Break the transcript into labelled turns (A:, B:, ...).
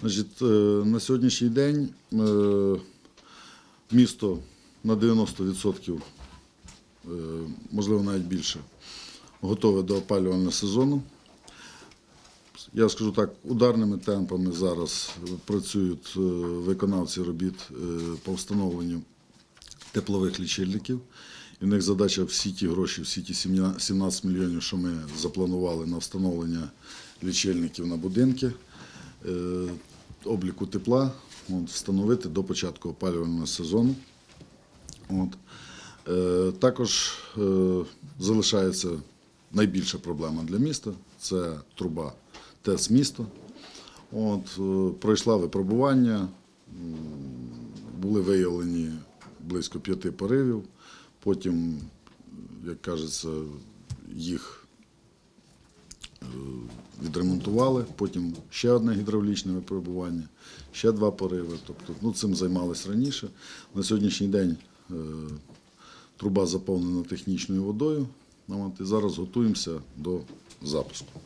A: Значить, е, на сьогоднішній день е, місто на 90%, е, можливо навіть більше, готове до опалювального сезону. Я скажу так, ударними темпами зараз працюють виконавці робіт по встановленню теплових лічильників. І в них задача всі ті гроші, всі ті 17 мільйонів, що ми запланували на встановлення лічильників на будинки, е, обліку тепла, от, встановити до початку опалювального сезону. От. Е, Також е, залишається найбільша проблема для міста це труба ТЕЦ місто. От, пройшла випробування, були виявлені близько п'яти поривів. Потім, як кажеться, їх е, відремонтували. Потім ще одне гідравлічне випробування, ще два пориви. Тобто, ну, цим займалися раніше. На сьогоднішній день е, труба заповнена технічною водою. І зараз готуємося до запуску.